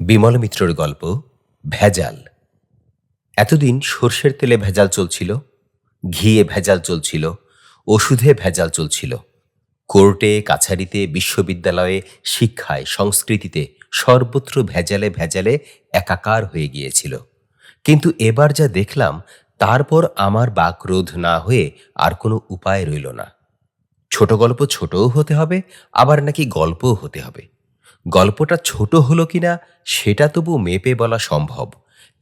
বিমল মিত্রর গল্প, ভেজাল। এতদিন সর্ষের তেলে ভেজাল চলছিল, ঘিয়ে ভেজাল চলছিল, ওষুধে ভেজাল চলছিল। কোর্টে, কাছারিতে, বিশ্ববিদ্যালয়ে, শিক্ষায়, সংস্কৃতিতে সর্বত্র ভেজালে ভেজালে একাকার হয়ে গিয়েছিল। কিন্তু এবার যা দেখলাম, তারপর আমার বাকরোধ না হয়ে আর কোনো উপায় রইল না। ছোট গল্প ছোটও হতে হবে, আবার নাকি গল্পও হতে হবে। গল্পটা ছোট হলো কিনা সেটা তবু মেপে বলা সম্ভব,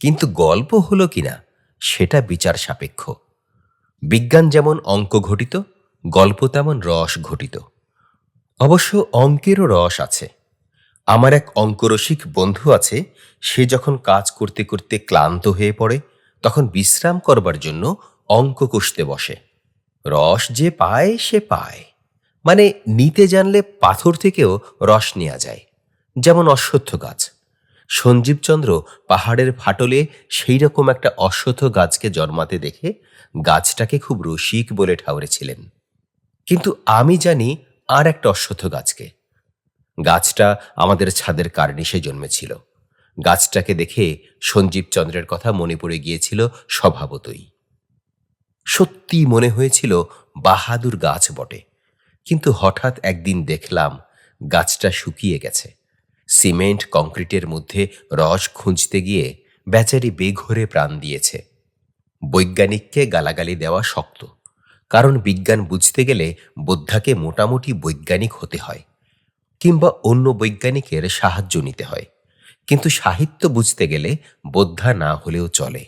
কিন্তু গল্প হলো কিনা সেটা বিচার সাপেক্ষ। বিজ্ঞান যেমন অঙ্ক ঘটিত, গল্প তেমন রস ঘটিত। অবশ্য অঙ্কেরও রস আছে। আমার এক অঙ্করসিক বন্ধু আছে, সে যখন কাজ করতে করতে ক্লান্ত হয়ে পড়ে, তখন বিশ্রাম করবার জন্য অঙ্ক কষতে বসে। রস যে পায়, সে পায়। মানে নিতে জানলে পাথর থেকেও রস নেওয়া যায়। যেমন অশ্বত্থ গাছ। সঞ্জীবচন্দ্র পাহাড়ের ফাটলে সেই রকম একটা অশ্বত্থ গাছকে জন্মাতে দেখে গাছটাকে খুব রসিক বলে ঠাউরেছিলেন কিন্তু আমি জানি আর একটা অশ্বত্থ গাছকে। গাছটা আমাদের ছাদের কার্নিশে জন্মেছিল। গাছটাকে দেখে সঞ্জীবচন্দ্রের কথা মনে পড়ে গিয়েছিল স্বভাবতই। সত্যি মনে হয়েছিল বাহাদুর গাছ বটে। কিন্তু হঠাৎ একদিন দেখলাম গাছটা শুকিয়ে গেছে। সিমেন্ট, কংক্রিটের মধ্যে রস খুঁজতে গিয়ে বেচারি বেঘরে প্রাণ দিয়েছে। বৈজ্ঞানিককে গালাগালি দেওয়া শক্ত, কারণ বিজ্ঞান বুঝতে গেলে বোদ্ধাকে মোটামুটি বৈজ্ঞানিক হতে হয়, কিংবা অন্য বৈজ্ঞানিকের সাহায্য নিতে হয়। কিন্তু সাহিত্য বুঝতে গেলে বোদ্ধা না হলেও চলে,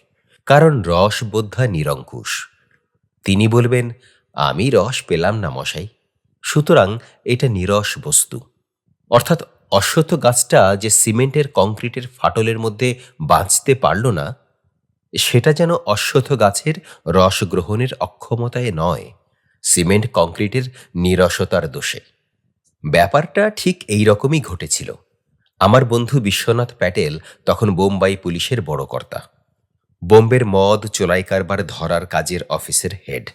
কারণ রস বোদ্ধা নিরঙ্কুশ। তিনি বলবেন, আমি রস পেলাম না মশাই। সুতরাং এটা নিরস বস্তু। অর্থাৎ অশ্বত্থ গাছটা যে সিমেন্টের কংক্রিটের ফাটলের মধ্যে বাঁচতে পারল না, সেটা যেন অশ্বত্থ গাছের রস গ্রহণের অক্ষমতায় নয়, সিমেন্ট কংক্রিটের নিরসতার দোষে। ব্যাপারটা ঠিক এই রকমই ঘটেছিল। আমার বন্ধু বিশ্বনাথ প্যাটেল তখন বোম্বাই পুলিশের বড় কর্তা। বোম্বের মদ চোলাই কারবার ধরার কাজের অফিসের হেড।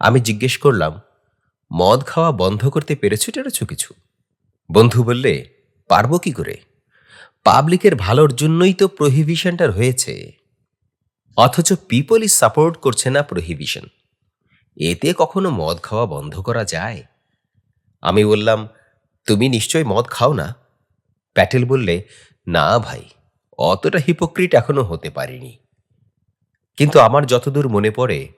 আমি জিজ্ঞেস করলাম মদ খাওয়া বন্ধ করতে পেরেছ টেরেছো কিছু। বন্ধু বললে, পারব কি করে? পাবলিকের ভালোর জন্যই তো প্রহিবিশনটা হয়েছে অথচ পিপলই সাপোর্ট করছে না প্রহিবিশন এতে কখনো মদ খাওয়া বন্ধ করা যায়? আমি বললাম, তুমি নিশ্চয় মদ খাও না? প্যাটেল বললে, না ভাই, অতটা হিপোক্রিট এখনও হতে পারিনি। কিন্তু আমার যতদূর মনে পড়ে,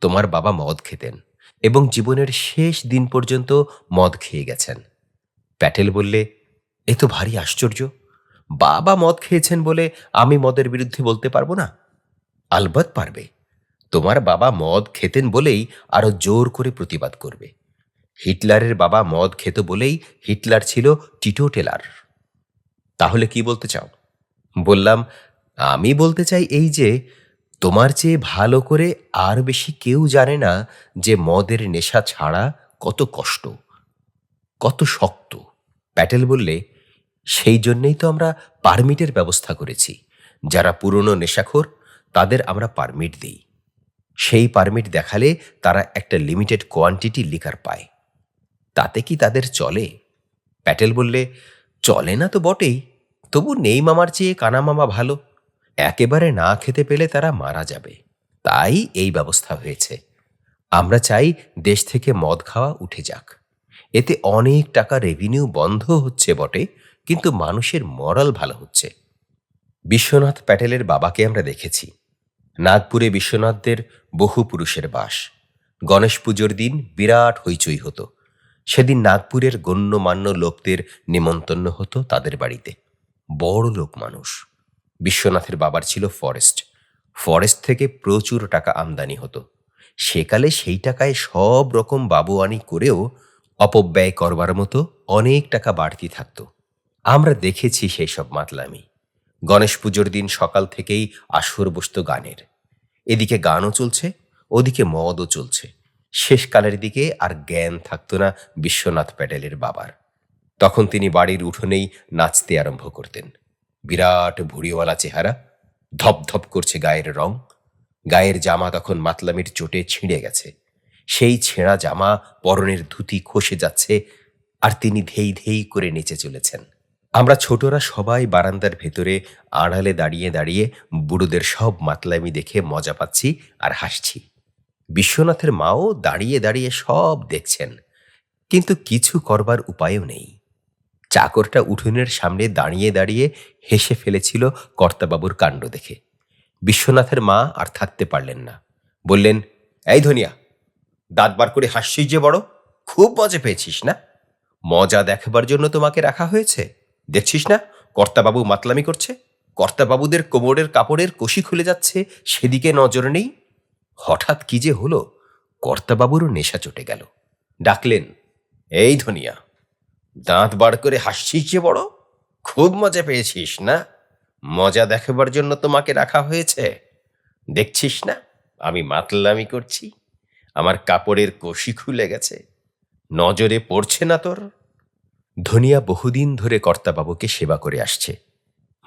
তোমার বাবা মদ খেতেন। এবং জীবনের শেষ দিন পর্যন্ত মদ খেয়ে গেছেন। প্যাটেল বললে, এ তো ভারী আশ্চর্য। বাবা মদ খেয়েছেন বলে আমি মদের বিরুদ্ধে বলতে পারব না? আলবৎ পারবে। তোমার বাবা মদ খেতেন বলেই আরও জোর করে প্রতিবাদ করবে। হিটলারের বাবা মদ খেত বলেই হিটলার ছিল টিটো টেলার। তাহলে কি বলতে চাও? বললাম, আমি বলতে চাই এই যে তোমার চেয়ে ভালো করে আর বেশি কেউ জানে না যে মদের নেশা ছাড়া কত কষ্ট, কত শক্ত। প্যাটেল বললে, সেই জন্যেই তো আমরা পারমিটের ব্যবস্থা করেছি। যারা পুরনো নেশাখোর, তাদের আমরা পারমিট দিই। সেই পারমিট দেখালে তারা একটা লিমিটেড কোয়ান্টিটি লিকার পায়। তাতে কি তাদের চলে? প্যাটেল বললে, চলে না তো বটেই। তবু নেই মামার চেয়ে, কানা মামা ভালো। একেবারে না খেতে পেলে তারা মারা যাবে। তাই এই ব্যবস্থা হয়েছে। আমরা চাই দেশ থেকে মদ খাওয়া উঠে যাক। এতে অনেক টাকা রেভিনিউ বন্ধ হচ্ছে বটে, কিন্তু মানুষের মরাল ভালো হচ্ছে। বিশ্বনাথ প্যাটেলের বাবাকে আমরা দেখেছি। নাগপুরে বিশ্বনাথদের বহু পুরুষের বাস। গণেশ পুজোর দিন বিরাট হইচই হতো। সেদিন নাগপুরের গণ্যমান্য লোকদের নিমন্তন্ন হতো তাদের বাড়িতে। বড় লোক মানুষ। বিশ্বনাথের বাবার ছিল ফরেস্ট। ফরেস্ট থেকে প্রচুর টাকা আমদানি হতো। সেকালে সেই টাকায় সব রকম বাবুয়ানি করেও অপব্যয় করবার মতো অনেক টাকা বাড়তি থাকতো। আমরা দেখেছি সেই সব মাতলামি। গণেশ পুজোর দিন সকাল থেকেই আসর বসত গানের। এদিকে গানও চলছে, ওদিকে মদও চলছে। শেষকালের দিকে আর জ্ঞান থাকতো না বিশ্বনাথ প্যাটেলের বাবার। তখন তিনি বাড়ির উঠোনেই নাচতে আরম্ভ করতেন। বিরাট ভুড়িওয়ালা চেহারা, ধপধপ করছে গায়ের রং। গায়ের জামা তখন মাতলামির চোটে ছিঁড়ে গেছে। সেই ছেঁড়া জামা পরনের ধুতি খসে যাচ্ছে আর তিনি ধেই ধেই করে নেচে চলেছেন। আমরা ছোটরা সবাই বারান্দার ভেতরে আড়ালে দাঁড়িয়ে দাঁড়িয়ে বুড়োদের সব মাতলামি দেখে মজা পাচ্ছি আর হাসছি। বিশ্বনাথের মাও দাঁড়িয়ে দাঁড়িয়ে সব দেখছেন, কিন্তু কিছু করবার উপায়ও নেই। চাকরটা উঠোনের সামনে দাঁড়িয়ে দাঁড়িয়ে হেসে ফেলেছিল কর্তাবাবুর কাণ্ড দেখে। বিশ্বনাথের মা আর থাকতে পারলেন না। বললেন, এই ধনিয়া, দাঁত বার করে হাসছিস যে বড়? খুব মজা পেয়েছিস না? মজা দেখবার জন্য তোমাকে রাখা হয়েছে? দেখছিস না, কর্তাবাবু মাতলামি করছে? কর্তাবাবুদের কোমরের কাপড়ের কষি খুলে যাচ্ছে, সেদিকে নজর নেই? হঠাৎ কি যে হলো, কর্তাবাবুরও নেশা চটে গেল। ডাকলেন, এই ধনিয়া দাঁত বার করে হাসছিস যে বড়? খুব মজা পেয়েছিস, না? মজা দেখাবার জন্য তোমাকে রাখা হয়েছে। দেখছিস না? আমি মাতলামি করছি। আমার কাপড়ের কষি খুলে গেছে। নজরে পড়ছে না তোর? ধনিয়া বহুদিন ধরে কর্তাবাবুকে সেবা করে আসছে।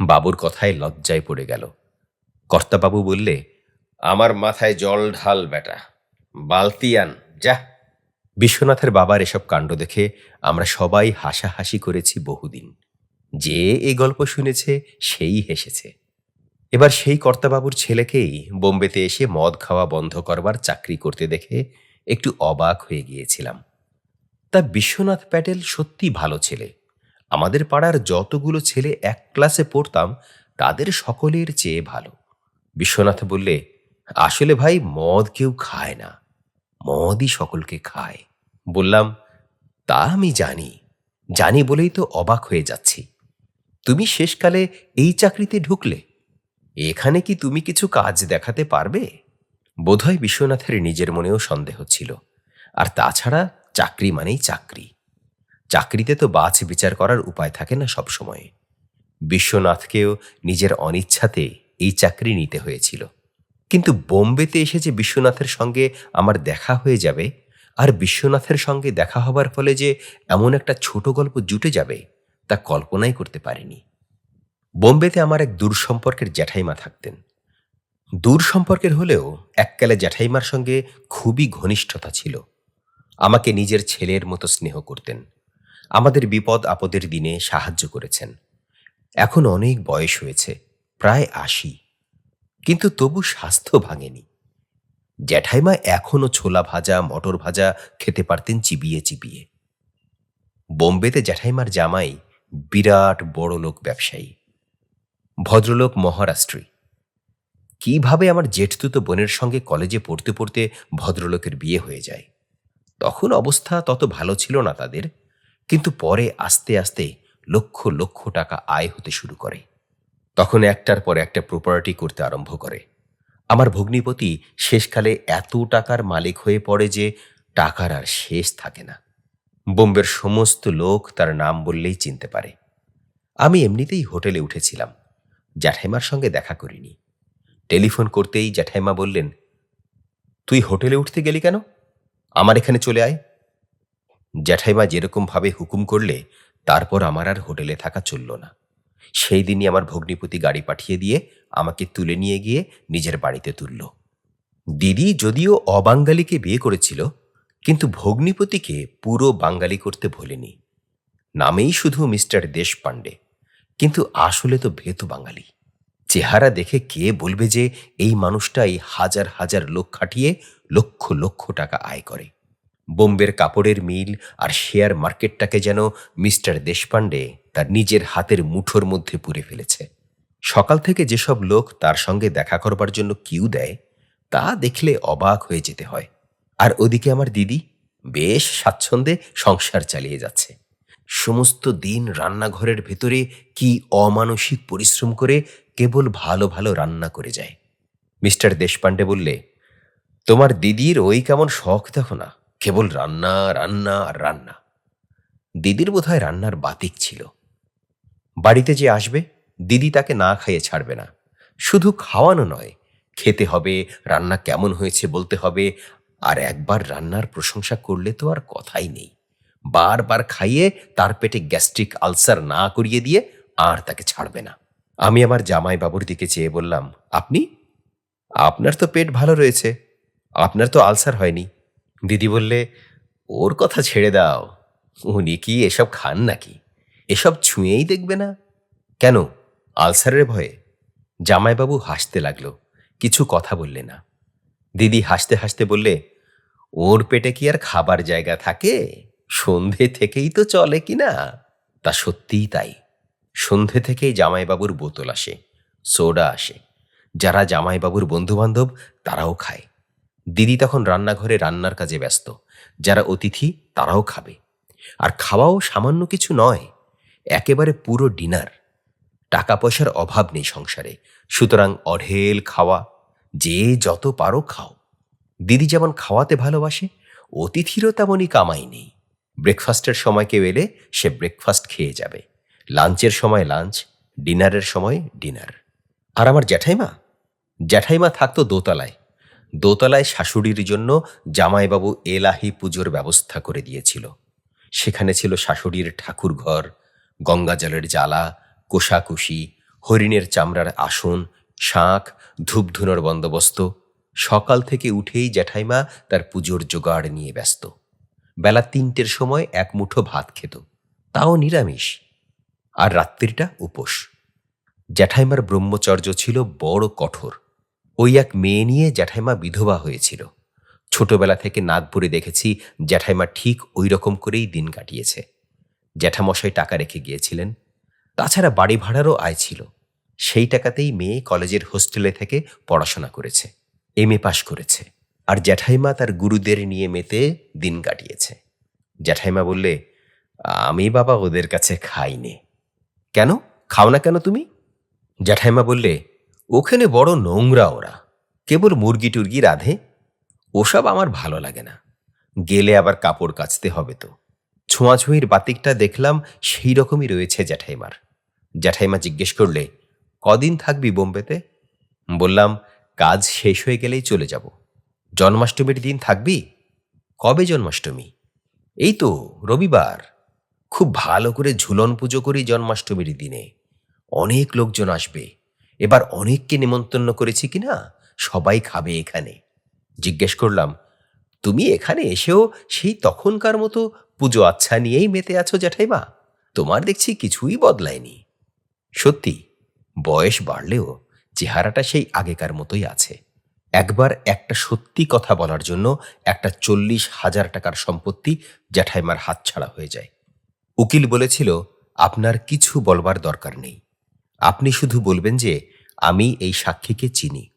বাবুর কথায় লজ্জায় পড়ে গেল। কর্তাবাবু বললে, আমার মাথায় জল ঢাল বেটা। বালতি আন, যা। বিশ্বনাথের বাবার এসব কাণ্ড দেখে আমরা সবাই হাসাহাসি করেছি বহুদিন। যে এই গল্প শুনেছে, সেই হেসেছে। এবার সেই কর্তাবাবুর ছেলেকেই বোম্বেতে এসে মদ খাওয়া বন্ধ করবার চাকরি করতে দেখে একটু অবাক হয়ে গিয়েছিলাম। তা বিশ্বনাথ প্যাটেল সত্যি ভালো ছেলে। আমাদের পাড়ার যতগুলো ছেলে এক ক্লাসে পড়তাম, তাদের সকলের চেয়ে ভালো। বিশ্বনাথ বললে, আসলে ভাই, মদ কেউ খায় না। মদই সকলকে খায়। বললাম, তা আমি জানি। জানি বলেই তো অবাক হয়ে যাচ্ছি। তুমি শেষকালে এই চাকরিতে ঢুকলে। এখানে কি তুমি কিছু কাজ দেখাতে পারবে? বোধহয় বিশ্বনাথের নিজের মনেও সন্দেহ ছিল। আর তাছাড়া চাকরি মানেই চাকরি। চাকরিতে তো বাছ বিচার করার উপায় থাকে না সব সময় বিশ্বনাথকেও নিজের অনিচ্ছাতে এই চাকরি নিতে হয়েছিল। কিন্তু বোম্বেতে এসে যে বিশ্বনাথের সঙ্গে আমার দেখা হয়ে যাবে আর বিশ্বনাথের সঙ্গে দেখা হবার ফলে যে এমন একটা ছোট গল্প জুটে যাবে, তা কল্পনাই করতে পারিনি। বোম্বেতে আমার এক দূর সম্পর্কের জ্যাঠাইমা থাকতেন। দূর সম্পর্কের হলেও এককালে জ্যাঠাইমার সঙ্গে খুবই ঘনিষ্ঠতা ছিল। আমাকে নিজের ছেলের মতো স্নেহ করতেন। আমাদের বিপদ আপদের দিনে সাহায্য করেছেন। এখন অনেক বয়স হয়েছে, প্রায় আশি। কিন্তু তবু স্বাস্থ্য ভাঙেনি। জ্যাঠাইমা এখনও ছোলা ভাজা, মটর ভাজা খেতে পারতেন চিবিয়ে চিবিয়ে। বোম্বেতে জ্যাঠাইমার জামাই বিরাট বড় লোক ব্যবসায়ী, ভদ্রলোক মহারাষ্ট্রী। কীভাবে আমার জেঠতুতো বোনের সঙ্গে কলেজে পড়তে পড়তে ভদ্রলোকের বিয়ে হয়ে যায়? তখন অবস্থা তত ভালো ছিল না তাদের, কিন্তু পরে আস্তে আস্তে লক্ষ লক্ষ টাকা আয় হতে শুরু করে। তখন একটার পর একটা প্রপার্টি করতে আরম্ভ করে। আমার ভগ্নিপতি শেষকালে এত টাকার মালিক হয়ে পড়ে যে টাকার আর শেষ থাকে না। বোম্বের সমস্ত লোক তার নাম বললেই চিনতে পারে। আমি এমনিতেই হোটেলে উঠেছিলাম, জ্যাঠাইমার সঙ্গে দেখা করিনি। টেলিফোন করতেই জ্যাঠাইমা বললেন, তুই হোটেলে উঠতে গেলি কেন? আমার এখানে চলে আয়। জ্যাঠাইমা যেরকমভাবে হুকুম করলে, তারপর আমার আর হোটেলে থাকা চলল না। সেই দিনই আমার ভগ্নিপতি গাড়ি পাঠিয়ে দিয়ে আমাকে তুলে নিয়ে গিয়ে নিজের বাড়িতে তুলল। দিদি যদিও অবাঙ্গালিকে বিয়ে করেছিল, কিন্তু ভগ্নিপতিকে পুরো বাঙালি করতে ভোলেনি। নামেই শুধু মিস্টার দেশপাণ্ডে, কিন্তু আসলে তো ভেত বাঙালি। চেহারা দেখে কে বলবে যে এই মানুষটাই হাজার হাজার লোক খাটিয়ে লক্ষ লক্ষ টাকা আয় করে। বোম্বের কাপড়ের মিল আর শেয়ার মার্কেটটাকে যেন মিস্টার দেশপাণ্ডে তার নিজের হাতের মুঠোর মধ্যে পুরে ফেলেছে। সকাল থেকে যেসব লোক তার সঙ্গে দেখা করবার জন্য কিউ দেয়, তা দেখলে অবাক হয়ে যেতে হয়। আর ওদিকে আমার দিদি বেশ স্বাচ্ছন্দ্যে সংসার চালিয়ে যাচ্ছে। সমস্ত দিন রান্নাঘরের ভেতরে কি অমানসিক পরিশ্রম করে কেবল ভালো ভালো রান্না করে যায়। মিস্টার দেশপাণ্ডে বললে, তোমার দিদির ওই কেমন শখ দেখো না। কেবল রান্না রান্না আর রান্না। দিদির বোধহয় রান্নার বাতিক ছিল। বাড়িতে যে আসবে, দিদি তাকে না খাইয়ে ছাড়বে না। শুধু খাওয়ানো নয়, খেতে হবে, রান্না কেমন হয়েছে বলতে হবে, আর একবার রান্নার প্রশংসা করলে তো আর কথাই নেই। বারবার খাইয়ে তার পেটে গ্যাস্ট্রিক আলসার না করিয়ে দিয়ে আর তাকে ছাড়বে না। আমি আমার জামাই বাবুর দিকে চেয়ে বললাম, আপনি? আপনার তো পেট ভালো রয়েছে। আপনার তো আলসার হয়নি। দিদি বললে, ওর কথা ছেড়ে দাও। উনি কি এসব খান নাকি? এসব ছুঁয়েই দেখবে না? কেন? আলসারের ভয়ে। জামাইবাবু হাসতে লাগল, কিছু কথা বললে না। দিদি হাসতে হাসতে বললে, ওর পেটে কি আর খাবার জায়গা থাকে? সন্ধে থেকেই তো চলে কি না? তা সত্যিই তাই। সন্ধে থেকেই জামাইবাবুর বোতল আসে, সোডা আসে। যারা জামাইবাবুর বন্ধুবান্ধব, তারাও খায়। দিদি তখন রান্নাঘরে রান্নার কাজে ব্যস্ত। যারা অতিথি, তারাও খাবে। আর খাওয়াও সামান্য কিছু নয়, একেবারে পুরো ডিনার। টাকা পয়সার অভাব নেই সংসারে। সুতরাং অঢেল খাওয়া, যে যত পারো খাও। দিদি যেমন খাওয়াতে ভালোবাসে, অতিথিরও তেমনই কামাই নেই। ব্রেকফাস্টের সময় কেউ এলে সে ব্রেকফাস্ট খেয়ে যাবে। লাঞ্চের সময় লাঞ্চ, ডিনারের সময় ডিনার। আর আমার জ্যাঠাইমা? জ্যাঠাইমা থাকতো দোতলায়। দোতলায় শাশুড়ির জন্য জামাইবাবু এলাহি পুজোর ব্যবস্থা করে দিয়েছিল। সেখানে ছিল শাশুড়ির ঠাকুর ঘর গঙ্গাজলের জ্বালা, কোষাকুষি, হরিণের চামড়ার আসন, শাঁখ, ধূপধুনোর বন্দোবস্ত। সকাল থেকে উঠেই জ্যাঠাইমা তার পুজোর জোগাড় নিয়ে ব্যস্ত। বেলা তিনটের সময় এক মুঠো ভাত খেত। তাও নিরামিষ। আর রাত্রিটা উপোস। জ্যাঠাইমার ব্রহ্মচর্য ছিল বড় কঠোর। ওই এক মেয়ে নিয়ে জ্যাঠাইমা বিধবা হয়েছিল। ছোটবেলা থেকে নাগপুরে দেখেছি জ্যাঠাইমা ঠিক ওই রকম করেই দিন কাটিয়েছে। জ্যাঠামশাই টাকা রেখে গিয়েছিলেন। তাছাড়া বাড়ি ভাড়ারও আয় ছিল। সেই টাকাতেই মেয়ে কলেজের হোস্টেলে থেকে পড়াশোনা করেছে, এম এ পাশ করেছে। আর জ্যাঠাইমা তার গুরুদের নিয়ে মেতে দিন কাটিয়েছে। জ্যাঠাইমা বললে, আমি বাবা ওদের কাছে খাইনি। কেন? খাও না কেন তুমি? জ্যাঠাইমা বললে ওখানে বড় নোংরা ওরা। কেবল মুরগি টুরগি রাধে। ওসব আমার ভালো লাগে না। গেলে আবার কাপড় কাচতে হবে তো। ছোঁয়াছুঁয়ির বাতিকটা দেখলাম সেই রকমই রয়েছে জ্যাঠাইমার। জ্যাঠাইমা জিজ্ঞেস করলে, কদিন থাকবি বোম্বেতে? বললাম, কাজ শেষ হয়ে গেলেই চলে যাব। জন্মাষ্টমীর দিন থাকবি? কবে জন্মাষ্টমী? এই তো, রবিবার। খুব ভালো করে ঝুলন পুজো করি জন্মাষ্টমীর দিনে। অনেক লোকজন আসবে। এবার অনেককে নিমন্ত্রণ করেছি কিনা সবাই খাবে এখানে। জিজ্ঞেস করলাম, তুমি এখানে এসেও সেই তখনকার মতো পুজো আচ্ছা নিয়েই মেতে আছো জ্যাঠাইমা? তোমার দেখছি কিছুই বদলায়নি। সত্যি, বয়স বাড়লেও চেহারাটা সেই আগেকার মতোই আছে। একবার একটা সত্যি কথা বলার জন্য একটা চল্লিশ হাজার টাকার সম্পত্তি জ্যাঠাইমার হাতছাড়া হয়ে যায়। উকিল বলেছিল, আপনার কিছু বলবার দরকার নেই। আপনি শুধু বলবেন যে আমি এই সাক্ষীকে চিনি,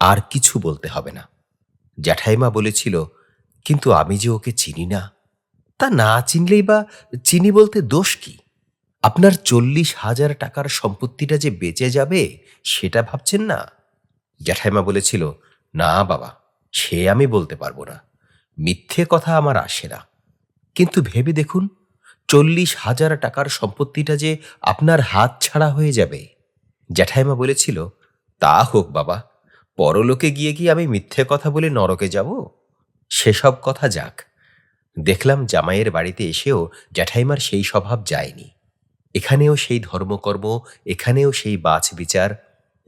আর কিছু বলতে হবে না। জ্যাঠাইমা বলেছিল, কিন্তু আমি যে ওকে চিনি না, তা না চিনলেই বা চিনি বলতে দোষ কি? আপনার চল্লিশ হাজার টাকার সম্পত্তিটা যে বেঁচে যাবে, সেটা ভাবছেন না? জ্যাঠাইমা বলেছিল, না বাবা, সে আমি বলতে পারব না। মিথ্যে কথা আমার আসে না। কিন্তু ভেবে দেখুন, চল্লিশ হাজার টাকার সম্পত্তিটা যে আপনার হাত ছাড়া হয়ে যাবে জ্যাঠাইমা বলেছিল, তা হোক বাবা, পরলোকে গিয়ে কি আমি মিথ্যে কথা বলে নরকে যাব? সেসব কথা যাক। দেখলাম জামাইয়ের বাড়িতে এসেও জ্যাঠাইমার সেই স্বভাব যায়নি। এখানেও সেই ধর্মকর্ম, এখানেও সেই বাছ বিচার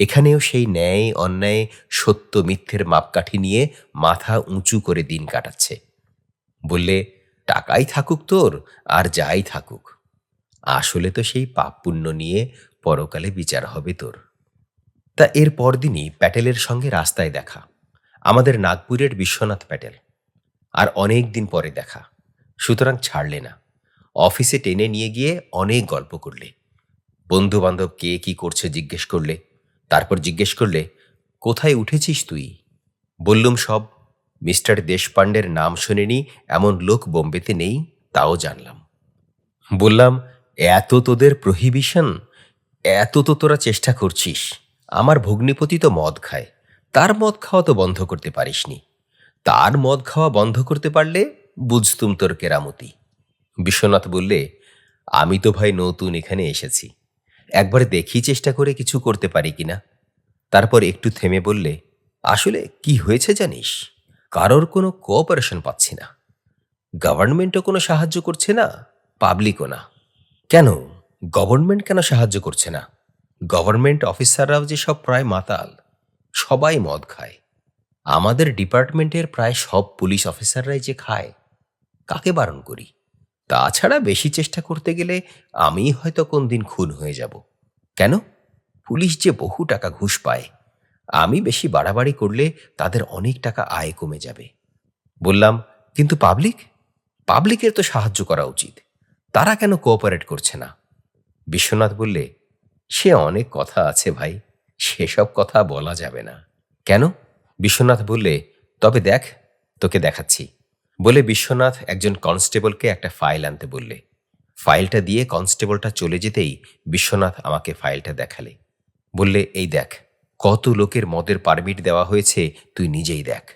এখানেও সেই ন্যায়, অন্যায়, সত্য, মিথ্যের মাপকাঠি নিয়ে মাথা উঁচু করে দিন কাটাচ্ছে। বললে, টাকাই থাকুক তোর, আর যাই থাকুক। আসলে তো সেই পাপ পুণ্য নিয়ে পরকালে বিচার হবে তোর। তা এর পরদিনই প্যাটেলের সঙ্গে রাস্তায় দেখা। আমাদের নাগপুরের বিশ্বনাথ প্যাটেল। আর অনেক দিন পরে দেখা। সুতরাং ছাড়লে না। অফিসে টেনে নিয়ে গিয়ে অনেক গল্প করলে। বন্ধু বান্ধব কে কি করছে জিজ্ঞেস করলে। তারপর জিজ্ঞেস করলে, কোথায় উঠেছিস তুই? বললুম, সব। মিস্টার দেশপাণ্ডের নাম শোনেনি, এমন লোক বোম্বেতে নেই, তাও জানলাম। বললাম, এত তোদের প্রহিবিশন? এত তো তোরা চেষ্টা করছিস। আমার ভগ্নিপতি তো মদ খায়। তার মদ খাওয়া তো বন্ধ করতে পারিসনি। তার মদ খাওয়া বন্ধ করতে পারলে বুঝতুম তোর কেরামতি। বিশ্বনাথ বললে, আমি তো ভাই নতুন এখানে এসেছি। একবার দেখি চেষ্টা করে কিছু করতে পারি কিনা? তারপর একটু থেমে বললে, আসলে কি হয়েছে জানিস? কারোর কোনো কোঅপারেশন পাচ্ছি না। গভর্নমেন্টও কোনো সাহায্য করছে না পাবলিকও না। কেন? গভর্নমেন্ট কেন সাহায্য করছে না? গভর্নমেন্ট অফিসাররাও যে সব প্রায় মাতাল, সবাই মদ খায়। আমাদের ডিপার্টমেন্টের প্রায় সব পুলিশ অফিসাররাই যে খায়, কাকে বারণ করি? তাছাড়া বেশি চেষ্টা করতে গেলে আমি হয়তো কোন দিন খুন হয়ে যাব। কেন? পুলিশ যে বহু টাকা ঘুষ পায়, আমি বেশি বাড়াবাড়ি করলে তাদের অনেক টাকা আয় কমে যাবে। বললাম, কিন্তু পাবলিক? পাবলিকের তো সাহায্য করা উচিত। তারা কেন কোঅপারেট করছে না? বিশ্বনাথ বললে, সে অনেক কথা আছে ভাই, সেসব কথা বলা যাবে না। কেন? বিশ্বনাথ বললে, তবে দেখ, তোকে দেখাচ্ছি। বলে বিশ্বনাথ একজন কনস্টেবলকে একটা ফাইল আনতে বললে। ফাইলটা দিয়ে কনস্টেবলটা চলে যেতেই বিশ্বনাথ আমাকে ফাইলটা দেখালে। বললে, এই দেখ, কত লোকের মদের পারমিট দেওয়া হয়েছে, তুই নিজেই দেখ।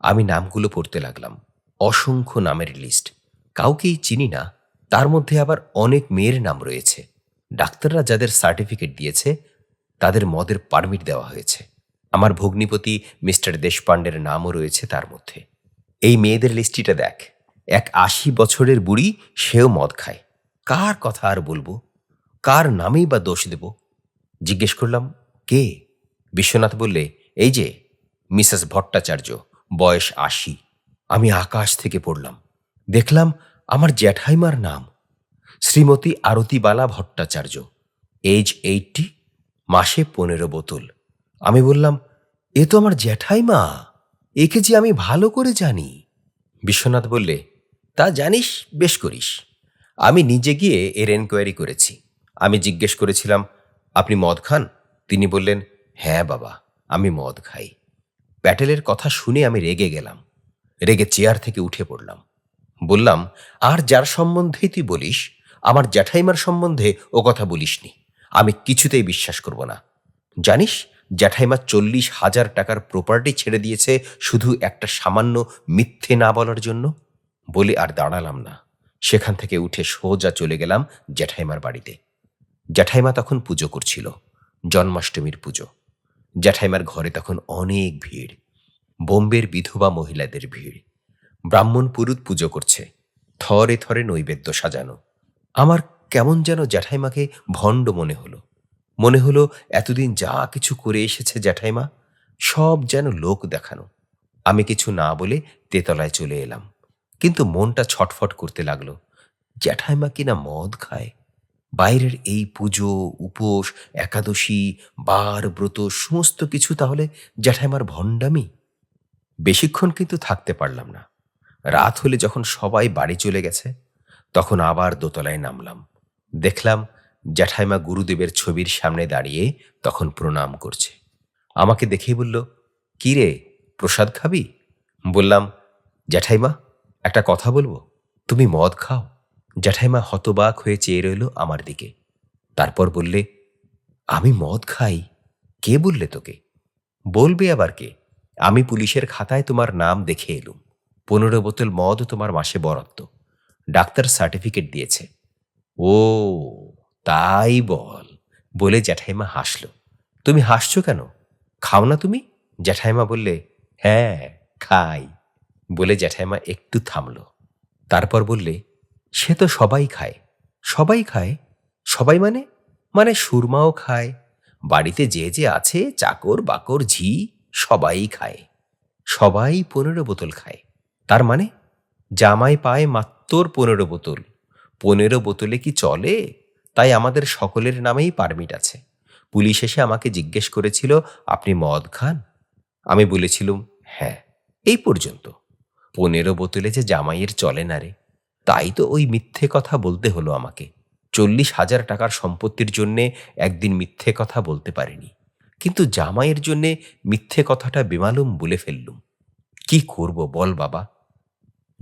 আমি নামগুলো পড়তে লাগলাম। অসংখ্য নামের লিস্ট। কাউকেই চিনি না, তার মধ্যে আবার অনেক মেয়ের নাম রয়েছে। ডাক্তাররা যাদের সার্টিফিকেট দিয়েছে, তাদের মদের পারমিট দেওয়া হয়েছে। আমার ভগ্নিপতি মিস্টার দেশপাণ্ডের নামও রয়েছে তার মধ্যে। এই মেয়েদের লিস্টিটা দেখ, এক আশি বছরের বুড়ি সেও মদ খায়। কার কথা আর বলব? কার নামেই বা দোষ দেব? জিজ্ঞেস করলাম, কে? বিশ্বনাথ বললে, এই যে, মিসেস ভট্টাচার্য, বয়স আশি। আমি আকাশ থেকে পড়লাম। দেখলাম আমার জ্যাঠাইমার নাম। শ্রীমতী আরতিবালা ভট্টাচার্য এজ এইটটি মাসে পনেরো বোতল। আমি বললাম, এ তো আমার জ্যাঠাইমা, একে যে আমি ভালো করে জানি। বিশ্বনাথ বললে, তা জানিস, বেশ করিস। আমি নিজে গিয়ে এর এনকোয়ারি করেছি। আমি জিজ্ঞেস করেছিলাম, আপনি মদ খান? তিনি বললেন হ্যাঁ বাবা, আমি মদ খাই। প্যাটেলের কথা শুনে আমি রেগে গেলাম। রেগে চেয়ার থেকে উঠে পড়লাম। বললাম, আর যার সম্বন্ধেই তুই বলিস আমার জ্যাঠাইমার সম্বন্ধে ও কথা বলিসনি। আমি কিছুতেই বিশ্বাস করব না। জানিস, জ্যাঠাইমা চল্লিশ হাজার টাকার প্রপার্টি ছেড়ে দিয়েছে শুধু একটা সামান্য মিথ্যে না বলার জন্য? বলে আর দাঁড়ালাম না। সেখান থেকে উঠে সোজা চলে গেলাম জ্যাঠাইমার বাড়িতে। জ্যাঠাইমা তখন পুজো করছিল, জন্মাষ্টমীর পুজো। জ্যাঠাইমার ঘরে তখন অনেক ভিড়, বোম্বের বিধবা মহিলাদের ভিড়। ব্রাহ্মণ পুরুত পুজো করছে, থরে থরে নৈবেদ্য সাজানো। আমার কেমন যেন জ্যাঠাইমাকে ভণ্ড মনে হলো। মনে হলো এতদিন যা কিছু করে এসেছে জ্যাঠাইমা, সব যেন লোক দেখানো। আমি কিছু না বলে তেতলায় চলে এলাম। কিন্তু মনটা ছটফট করতে লাগল, জ্যাঠাইমা কিনা মদ খায়? বাইরের এই পুজো, উপোস, একাদশী, বার, ব্রত সমস্ত কিছু তাহলে জ্যাঠাইমার ভণ্ডামি? বেশিক্ষণ কিন্তু থাকতে পারলাম না। রাত হলে যখন সবাই বাড়ি চলে গেছে তখন আবার দোতলায় নামলাম। দেখলাম জ্যাঠাইমা গুরুদেবের ছবির সামনে দাঁড়িয়ে তখন প্রণাম করছে। আমাকে দেখেই বলল, কি রে, প্রসাদ খাবি? বললাম, জ্যাঠাইমা, একটা কথা বলব? তুমি মদ খাও? জ্যাঠাইমা হতবাক হয়ে চেয়ে রইল আমার দিকে। তারপর বললে, আমি মদ খাই। কে বললে তোকে? বলবে আবার কে? আমি পুলিশের খাতায় তোমার নাম দেখে এলুম। পনেরো বোতল মদ তোমার মাসে বরাদ্দ। ডাক্তার সার্টিফিকেট দিয়েছে। ও, তাই বল, বলে জ্যাঠাইমা হাসল। তুমি হাসছো কেন? খাও না তুমি? জ্যাঠাইমা বললে হ্যাঁ খাই, বলে জ্যাঠাইমা একটু থামল। তারপর বললে, সে তো সবাই খায়। সবাই খায়? সবাই মানে? মানে সুরমাও খায়, বাড়িতে যে যে আছে, চাকর, বাকর, ঝি, সবাই খায়। সবাই পনেরো বোতল খায়। তার মানে? জামাই পায় মাত্র পনেরো বোতল। পনেরো বোতলে কি চলে? তাই আমাদের সকলের নামেই পারমিট আছে। পুলিশ এসে আমাকে জিজ্ঞেস করেছিল, আপনি মদ খান? আমি বলেছিলুম হ্যাঁ এই পর্যন্ত। পনেরো বোতলে যে জামাইয়ের চলে না রে। তাই তো ওই মিথ্যে কথা বলতে হলো আমাকে। চল্লিশ হাজার টাকার সম্পত্তির জন্যে একদিন মিথ্যে কথা বলতে পারিনি। কিন্তু জামাইয়ের জন্যে মিথ্যে কথাটা বেমালুম বলে ফেললুম। কি করব বল বাবা?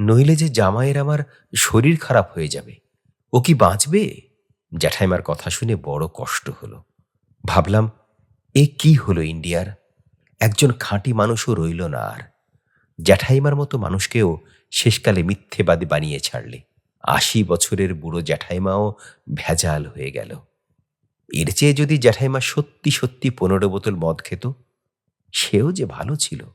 নইলে যে জামাইয়ের আমার শরীর খারাপ হয়ে যাবে। ও কি বাঁচবে? জ্যাঠাইমার কথা শুনে বড় কষ্ট হলো। ভাবলাম, এ কি হলো ইন্ডিয়ার? একজন খাঁটি মানুষও রইল না আর। জ্যাঠাইমার মতো মানুষকেও শেষকালে মিথ্যেবাদী বানিয়ে ছাড়লে। আশি বছরের বুড়ো জ্যাঠাইমাও ভেজাল হয়ে গেল। এর চেয়ে যদি জ্যাঠাইমা সত্যি সত্যি পনেরো বোতল মদ খেত, সেও যে ভালো ছিল।